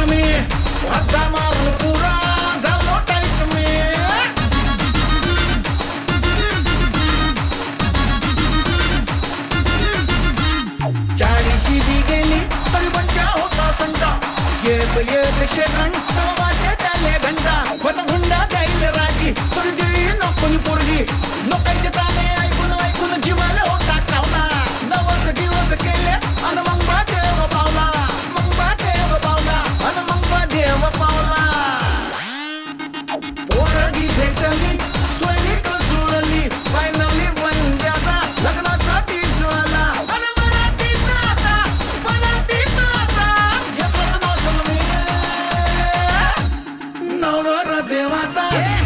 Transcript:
ये तो ये मारून पुरा गेली तरी पण होता संता येत वाटे त्याले घंटा. देवाचा.